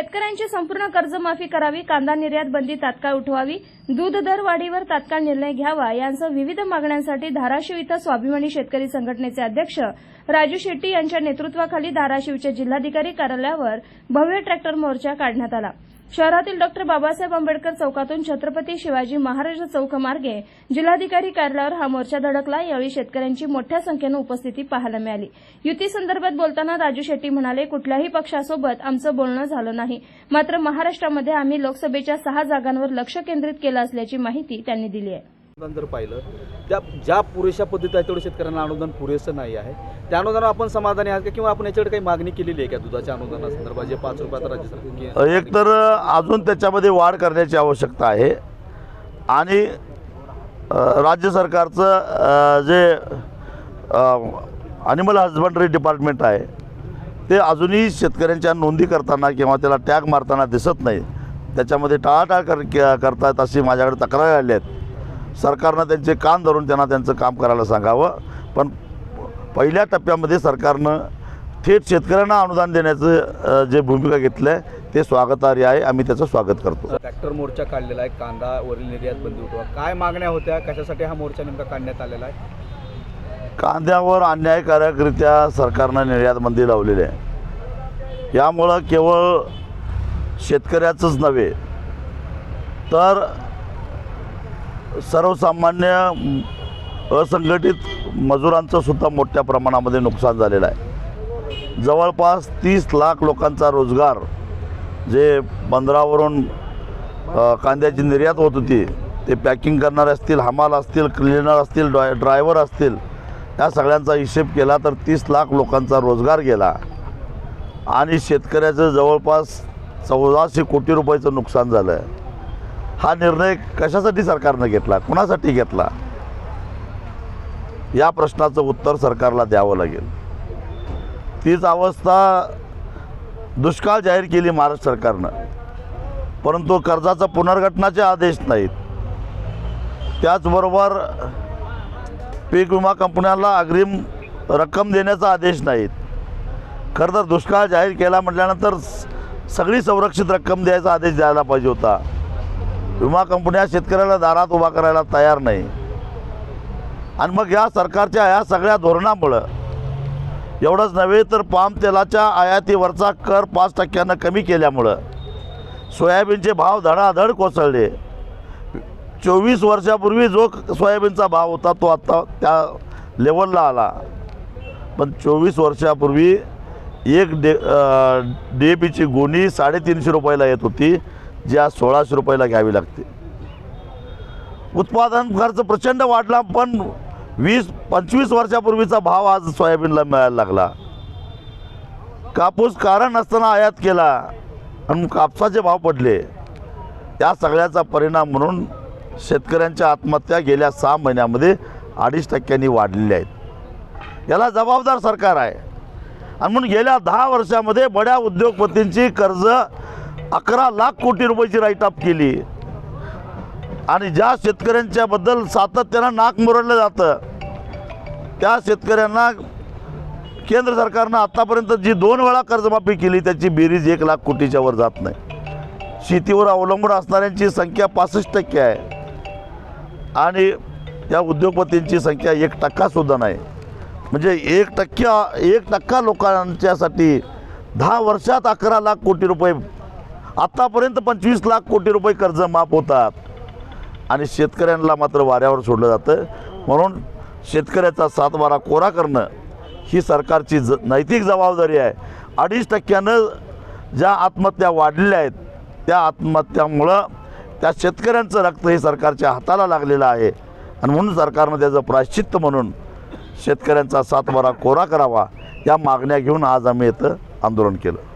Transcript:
shit शेतकऱ्यांची संपूर्ण कर्जमाफी करावी कांदा निर्यात बंदी तात्काळ उठवावी दूध दरवाढीवर तात्काळ निर्णय घ्यावा यांसह विविध मागण्यांसाठी धाराशिव इथं स्वाभिमानी शेतकरी संघटनेचे अध्यक्ष राजू शेट्टी यांच्या नेतृत्वाखाली धाराशिवच्या जिल्हाधिकारी कार्यालयावर भव्य ट्रॅक्टर मोर्चा काढण्यात आला. शहरातील डॉक्टर बाबासाहेब आंबेडकर चौकातून छत्रपती शिवाजी महाराज चौक मार्गे जिल्हाधिकारी कार्यालयावर हा मोर्चा धडकला. यावेळी शेतकऱ्यांची मोठ्या संख्येनं उपस्थिती पाहायला मिळाली. युती संदर्भात बोलताना राजू शेट्टी म्हणाले कुठल्याही पक्षासोबत आमचं बोलणं झालं नाही. मात्र महाराष्ट्रामध्ये आम्ही लोकसभेच्या सहा जागांवर लक्ष केंद्रित केलं असल्याची माहिती त्यांनी दिली आहे. अनुदान जर पाहिलं त्या ज्या पुरेशा पद्धती आहे तेवढं शेतकऱ्यांना अनुदान पुरेसं नाही आहे. त्या अनुदानावर आपण समाधानी आहात का किंवा आपण याच्याकडे काही मागणी केलेली आहे का दुधाच्या अनुदानासंदर्भात जे पाच रुपयात राज्य सरकार एक तर अजून त्याच्यामध्ये वाढ करण्याची आवश्यकता आहे. आणि राज्य सरकारचं जे ॲनिमल हजबंडरी डिपार्टमेंट आहे ते अजूनही शेतकऱ्यांच्या नोंदी करताना किंवा त्याला टॅग मारताना दिसत नाही. त्याच्यामध्ये टाळाटाळ कर के- करतायत अशी माझ्याकडे तक्रारी आल्या आहेत. सरकारनं त्यांचे कान धरून त्यांना त्यांचं काम करायला सांगावं. पण पहिल्या टप्प्यामध्ये सरकारनं थेट शेतकऱ्यांना अनुदान देण्याचं जे भूमिका घेतलं आहे ते स्वागतार्य आहे. आम्ही त्याचं स्वागत करतो. ट्रॅक्टर मोर्चा काढलेला आहे. कांदावरील निर्यात बंदी उठवा काय मागण्या होत्या? कशासाठी हा मोर्चा नेमका काढण्यात आलेला आहे? कांद्यावर अन्यायकारकरित्या सरकारनं निर्यातबंदी लावलेली आहे. यामुळं केवळ शेतकऱ्याचंच नव्हे तर सर्वसामान्य असंघटित मजुरांचं सुद्धा मोठ्या प्रमाणामध्ये नुकसान झालेलं आहे. जवळपास तीस लाख लोकांचा रोजगार जे बंदरावरून कांद्याची निर्यात होत होती ते पॅकिंग करणारे असतील हमाल असतील क्लिनर असतील ड्राय ड्रायव्हर असतील या सगळ्यांचा हिशेब केला तर तीस लाख लोकांचा रोजगार गेला. आणि शेतकऱ्याचं जवळपास चौदाशे कोटी रुपयाचं नुकसान झालं हा निर्णय कशासाठी सरकारनं घेतला? कुणासाठी घेतला? या प्रश्नाचं उत्तर सरकारला द्यावं लागेल. तीच अवस्था दुष्काळ जाहीर केली महाराष्ट्र सरकारनं. परंतु कर्जाचं पुनर्गठनाचे आदेश नाहीत. त्याचबरोबर पीक विमा कंपन्यांना अग्रिम रक्कम देण्याचा आदेश नाहीत. खरं तर दुष्काळ जाहीर केला म्हटल्यानंतर स- सगळी संरक्षित रक्कम द्यायचा आदेश द्यायला पाहिजे होता. विमा कंपन्या शेतकऱ्याला दारात उभा करायला तयार नाही. आणि मग या सरकारच्या या सगळ्या धोरणामुळं एवढंच नव्हे तर पाम तेलाच्या आयातीवरचा कर पाच टक्क्यानं कमी केल्यामुळं सोयाबीनचे भाव धडाधड कोसळले. चोवीस वर्षापूर्वी जो सोयाबीनचा भाव होता तो आत्ता त्या लेवलला आला. पण चोवीस वर्षापूर्वी एक डे डी ए पीची गोणी साडेतीनशे रुपयाला येत होती जी आज सोळाशे रुपयाला घ्यावी लागते. उत्पादन खर्च प्रचंड वाढला पण वीस पंचवीस वर्षापूर्वीचा भाव आज सोयाबीनला मिळायला लागला. कापूस कारण नसताना आयात केला आणि कापसाचे भाव पडले. त्या सगळ्याचा परिणाम म्हणून शेतकऱ्यांच्या आत्महत्या गेल्या सहा महिन्यामध्ये अडीच टक्क्यांनी वाढलेल्या आहेत. याला जबाबदार सरकार आहे. आणि म्हणून गेल्या दहा वर्षामध्ये बड्या उद्योगपतींची कर्ज अकरा लाख कोटी रुपयाची राईट अप केली. आणि ज्या शेतकऱ्यांच्याबद्दल सातत्यानं नाक मुरडलं जातं त्या शेतकऱ्यांना केंद्र सरकारनं आत्तापर्यंत जी दोन वेळा कर्जमाफी केली त्याची बेरीज एक लाख कोटीच्या वर जात नाही. शेतीवर अवलंबून असणाऱ्यांची संख्या पासष्ट टक्के आहे. आणि या उद्योगपतींची संख्या एक टक्कासुद्धा नाही. म्हणजे एक टक्क्या एक टक्का लोकांच्यासाठी दहा वर्षात अकरा लाख कोटी रुपये आत्तापर्यंत पंचवीस लाख कोटी रुपये कर्ज माफ होतात. आणि शेतकऱ्यांना मात्र वाऱ्यावर सोडलं जातं. म्हणून शेतकऱ्याचा सातबारा कोरा करणं ही सरकारची ज नैतिक जबाबदारी आहे. अडीच टक्क्यानं ज्या आत्महत्या वाढलेल्या आहेत त्या आत्महत्यामुळं त्या शेतकऱ्यांचं रक्त हे सरकारच्या हाताला लागलेलं आहे. आणि म्हणून सरकारनं त्याचं प्राश्चित्त म्हणून शेतकऱ्यांचा सातबारा कोरा करावा या मागण्या घेऊन आज आम्ही इथं आंदोलन केलं.